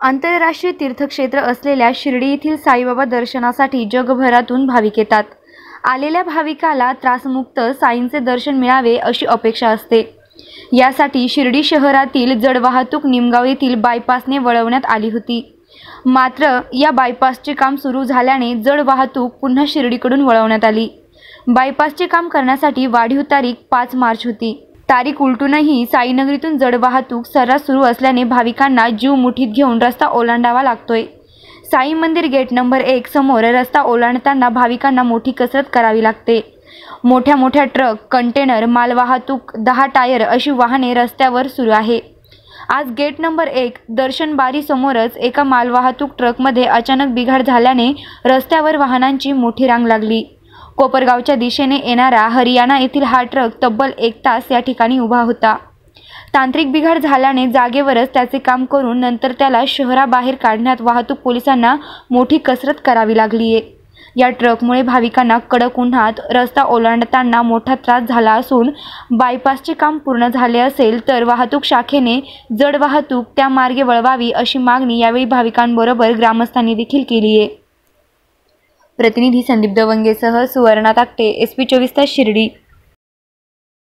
आंतरराष्ट्रीय तीर्थक्षेत्र असलेल्या शिर्डी येथील साईबाबा दर्शनासाठी जगभरातून भाविक येतात. आलेल्या भाविकाला त्रासमुक्त साईंचे दर्शन मिळावे अशी अपेक्षा असते. यासाठी शिर्डी शहरातील जडवाहतूक निमगाव येथील बायपासने वळवण्यात आली होती. मात्र या बायपासचे काम सुरू झाल्याने जड वाहतूक पुन्हा शिर्डीकडून वळवण्यात आली. बायपासचे काम करण्यासाठी वाढीव तारीख पाच मार्च होती. तारीख उलटूनही साईनगरीतून जड वाहतूक सर्रास सुरू असल्याने भाविकांना जीव मुठीत घेऊन रस्ता ओलांडावा लागतोय. साई मंदिर गेट नंबर एक समोर रस्ता ओलांडताना भाविकांना मोठी कसरत करावी लागते. मोठ्या मोठ्या ट्रक कंटेनर मालवाहतूक दहा टायर अशी वाहने रस्त्यावर सुरू आहे. आज गेट नंबर एक दर्शनबारीसमोरच समोरच एका मालवाहतूक ट्रकमध्ये अचानक बिघाड झाल्याने रस्त्यावर वाहनांची मोठी रांग लागली. कोपरगावच्या दिशेने येणारा हरियाणा येथील हा ट्रक तब्बल एक तास या ठिकाणी उभा होता. तांत्रिक बिघाड झाल्याने जागेवरच त्याचे काम करून नंतर त्याला शहराबाहेर काढण्यात वाहतूक पोलिसांना मोठी कसरत करावी लागली आहे. या ट्रकमुळे भाविकांना कडक उन्हात रस्ता ओलांडताना मोठा त्रास झाला असून बायपासचे काम पूर्ण झाले असेल तर वाहतूक शाखेने जड वाहतूक त्या मार्गे वळवावी अशी मागणी यावेळी भाविकांबरोबर ग्रामस्थांनी देखील केली आहे. प्रतिनिधी संदीप दवंगेसह सुवर्णा ताकटे एस पी चोवीस तास शिर्डी.